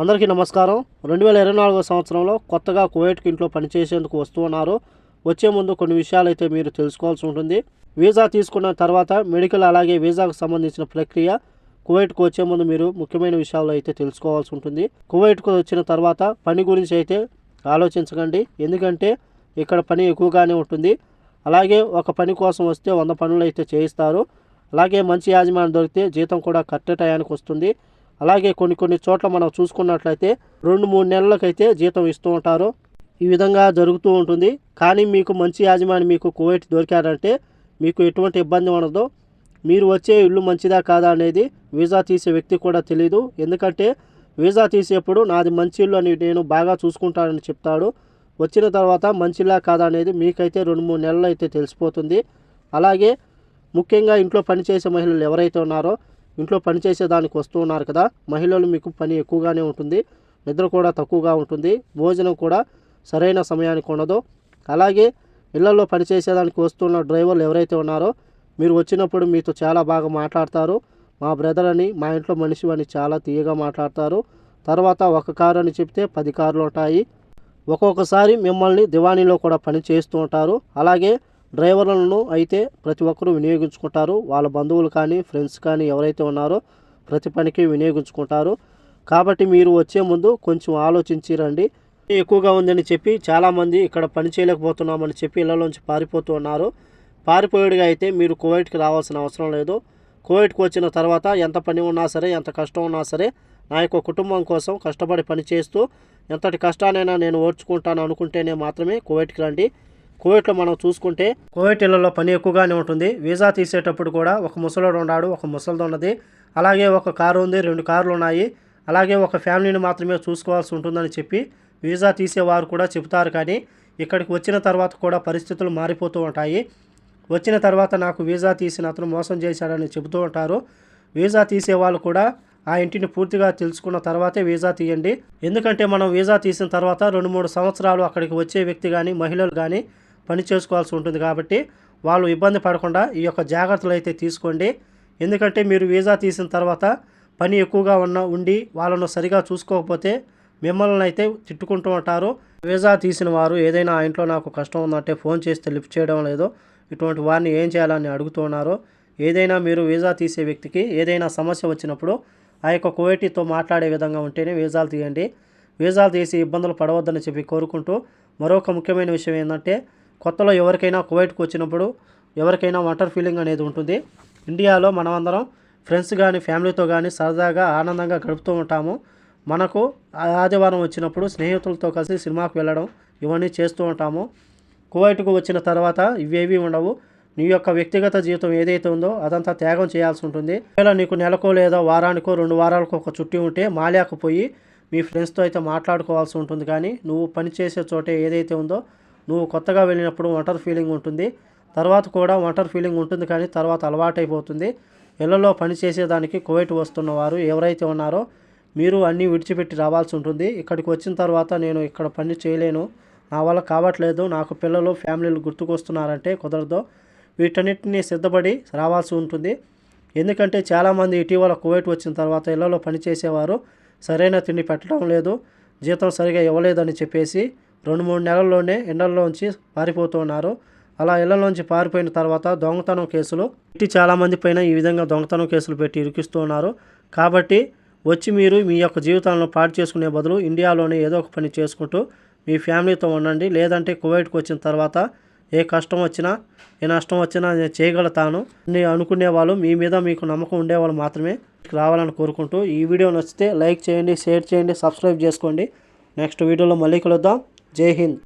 అందరికీ నమస్కారం. రెండు వేల ఇరవై నాలుగో సంవత్సరంలో కొత్తగా కువైట్కి ఇంట్లో పనిచేసేందుకు వస్తున్నారు. వచ్చే ముందు కొన్ని విషయాలు అయితే మీరు తెలుసుకోవాల్సి ఉంటుంది. వీసా తీసుకున్న తర్వాత మెడికల్ అలాగే వీసాకు సంబంధించిన ప్రక్రియ కువైట్కు వచ్చే ముందు మీరు ముఖ్యమైన విషయాలు అయితే తెలుసుకోవాల్సి ఉంటుంది. కువైట్కు వచ్చిన తర్వాత పని గురించి అయితే ఆలోచించకండి. ఎందుకంటే ఇక్కడ పని ఎక్కువగానే ఉంటుంది. అలాగే ఒక పని కోసం వస్తే వంద పనులు అయితే చేయిస్తారు. అలాగే మంచి యాజమాన్యం దొరికితే జీతం కూడా కరెక్ట్ టయానికి వస్తుంది. అలాగే కొన్ని కొన్ని చోట్ల మనం చూసుకున్నట్లయితే రెండు మూడు నెలలకైతే జీతం ఇస్తూ ఉంటారు. ఈ విధంగా జరుగుతూ ఉంటుంది. కానీ మీకు మంచి యాజమాని మీకు కువైట్ దొరికారంటే మీకు ఎటువంటి ఇబ్బంది ఉండదు. మీరు వచ్చే ఇల్లు మంచిదా కాదా అనేది వీసా తీసే వ్యక్తి కూడా తెలియదు ఎందుకంటే వీసా తీసేప్పుడు నాది మంచి ఇల్లు అని నేను బాగా చూసుకుంటానని చెప్తాడు. వచ్చిన తర్వాత మంచిలా కాదా అనేది మీకైతే రెండు మూడు నెలలు అయితే తెలిసిపోతుంది. అలాగే ముఖ్యంగా ఇంట్లో పనిచేసే మహిళలు ఎవరైతే ఉన్నారో ఇంట్లో పని చేసేదానికి వస్తూ ఉన్నారు కదా మహిళలు మీకు పని ఎక్కువగానే ఉంటుంది నిద్ర కూడా తక్కువగా ఉంటుంది భోజనం కూడా సరైన సమయానికి ఉండదు. అలాగే ఇళ్ళలో పనిచేసేదానికి వస్తున్న డ్రైవర్లు ఎవరైతే ఉన్నారో మీరు వచ్చినప్పుడు మీతో చాలా బాగా మాట్లాడతారు. మా బ్రదర్ అని మా ఇంట్లో మనిషి అని చాలా తీయగా మాట్లాడతారు. తర్వాత ఒక కారు అని చెప్తే పది కార్లు ఉంటాయి. ఒక్కొక్కసారి మిమ్మల్ని దివాణీలో కూడా పని చేస్తూ ఉంటారు. అలాగే డ్రైవర్లను అయితే ప్రతి ఒక్కరూ వినియోగించుకుంటారు. వాళ్ళ బంధువులు కానీ ఫ్రెండ్స్ కానీ ఎవరైతే ఉన్నారో ప్రతి పనికి వినియోగించుకుంటారు. కాబట్టి మీరు వచ్చే ముందు కొంచెం ఆలోచించి రండి. ఎక్కువగా ఉందని చెప్పి చాలామంది ఇక్కడ పని చేయలేకపోతున్నామని చెప్పి ఇళ్ళలోంచి పారిపోతూ ఉన్నారు. పారిపోయేడుగా అయితే మీరు కువైట్కి రావాల్సిన అవసరం లేదు. కువైట్కి వచ్చిన తర్వాత ఎంత పని ఉన్నా సరే ఎంత కష్టం ఉన్నా సరే నా యొక్క కుటుంబం కోసం కష్టపడి పని చేస్తూ ఎంతటి కష్టానైనా నేను ఓర్చుకుంటాను అనుకుంటేనే మాత్రమే కువైట్కి రండి. కువైట్లో మనం చూసుకుంటే కువైట్ ఇళ్ళలో పని ఎక్కువగానే ఉంటుంది. వీసా తీసేటప్పుడు కూడా ఒక ముసలోడు ఉన్నాడు ఒక ముసలిది ఉన్నది. అలాగే ఒక కారు ఉంది రెండు కార్లు ఉన్నాయి. అలాగే ఒక ఫ్యామిలీని మాత్రమే చూసుకోవాల్సి ఉంటుందని చెప్పి వీసా తీసేవారు కూడా చెబుతారు. కానీ ఇక్కడికి వచ్చిన తర్వాత కూడా పరిస్థితులు మారిపోతూ ఉంటాయి. వచ్చిన తర్వాత నాకు వీసా తీసిన అతను మోసం చేశాడని చెబుతూ ఉంటారు. వీసా తీసే వాళ్ళు కూడా ఆ ఇంటిని పూర్తిగా తెలుసుకున్న తర్వాతే వీసా తీయండి. ఎందుకంటే మనం వీసా తీసిన తర్వాత రెండు మూడు సంవత్సరాలు అక్కడికి వచ్చే వ్యక్తి కానీ మహిళలు కానీ పని చేసుకోవాల్సి ఉంటుంది కాబట్టి వాళ్ళు ఇబ్బంది పడకుండా ఈ యొక్క జాగ్రత్తలు అయితే తీసుకోండి. ఎందుకంటే మీరు వీసా తీసిన తర్వాత పని ఎక్కువగా ఉన్న ఉండి వాళ్ళను సరిగా చూసుకోకపోతే మిమ్మల్ని అయితే తిట్టుకుంటూ ఉంటారు. వీసా తీసిన వారు ఏదైనా ఆ ఇంట్లో నాకు కష్టం ఉందంటే ఫోన్ చేస్తే లిఫ్ట్ చేయడం లేదు. ఇటువంటి వారిని ఏం చేయాలని అడుగుతున్నారు ఏదైనా మీరు వీసా తీసే వ్యక్తికి ఏదైనా సమస్య వచ్చినప్పుడు ఆ యొక్క కువైటీతో మాట్లాడే విధంగా ఉంటేనే వీసాలు తీయండి. వీసాలు తీసి ఇబ్బందులు పడవద్దని చెప్పి కోరుకుంటూ మరొక ముఖ్యమైన విషయం ఏంటంటే కొత్తలో ఎవరికైనా కువైట్కి వచ్చినప్పుడు ఎవరికైనా వాటర్ ఫీలింగ్ అనేది ఉంటుంది. ఇండియాలో మనమందరం ఫ్రెండ్స్ కానీ ఫ్యామిలీతో కానీ సరదాగా ఆనందంగా గడుపుతూ ఉంటాము. మనకు ఆదివారం వచ్చినప్పుడు స్నేహితులతో కలిసి సినిమాకు వెళ్ళడం ఇవన్నీ చేస్తూ ఉంటాము. కువైట్కు వచ్చిన తర్వాత ఇవేవి ఉండవు. నీ యొక్క వ్యక్తిగత జీవితం ఏదైతే ఉందో అదంతా త్యాగం చేయాల్సి ఉంటుంది. ఒకవేళ నీకు నెలకో లేదా వారానికో రెండు వారాలకు ఒక చుట్టి ఉంటే మాల్యాకు పోయి మీ ఫ్రెండ్స్తో అయితే మాట్లాడుకోవాల్సి ఉంటుంది. కానీ నువ్వు పనిచేసే చోటే ఏదైతే ఉందో నువ్వు కొత్తగా వెళ్ళినప్పుడు ఒంటరి ఫీలింగ్ ఉంటుంది. తర్వాత కూడా ఒంటరి ఫీలింగ్ ఉంటుంది కానీ తర్వాత అలవాటైపోతుంది. ఇళ్ళలో పని చేసేదానికి కువైట్ వస్తున్న వారు ఎవరైతే ఉన్నారో మీరు అన్నీ విడిచిపెట్టి రావాల్సి ఉంటుంది. ఇక్కడికి వచ్చిన తర్వాత నేను ఇక్కడ పని చేయలేను. నా వల్ల కావట్లేదు. నాకు పిల్లలు ఫ్యామిలీలు గుర్తుకొస్తున్నారంటే కుదరదు. వీటన్నిటిని సిద్ధపడి రావాల్సి ఉంటుంది. ఎందుకంటే చాలామంది ఇటీవల కువైట్ వచ్చిన తర్వాత ఇళ్ళలో పనిచేసేవారు సరైన తిండి పెట్టడం లేదు. జీతం సరిగా ఇవ్వలేదని చెప్పేసి రెండు మూడు నెలల్లోనే ఎండల్లోంచి పారిపోతున్నారు. అలా ఇళ్ళలోంచి పారిపోయిన తర్వాత దొంగతనం కేసులు ఇట్టి చాలామంది పైన ఈ విధంగా దొంగతనం కేసులు పెట్టి ఇరికిస్తున్నారు. కాబట్టి వచ్చి మీరు మీ యొక్క జీవితాలను పాడు చేసుకునే బదులు ఇండియాలోనే ఏదో ఒక పని చేసుకుంటూ మీ ఫ్యామిలీతో ఉండండి. లేదంటే కువైట్కి వచ్చిన తర్వాత ఏ కష్టం వచ్చినా ఏ నష్టం వచ్చినా నేను చేయగలుగుతాను అని అనుకునే వాళ్ళు మీ మీద మీకు నమ్మకం ఉండేవాళ్ళు మాత్రమే రావాలని కోరుకుంటూ ఈ వీడియో నచ్చితే లైక్ చేయండి షేర్ చేయండి సబ్స్క్రైబ్ చేసుకోండి. నెక్స్ట్ వీడియోలో మళ్ళీ కలుద్దాం. జై హింద్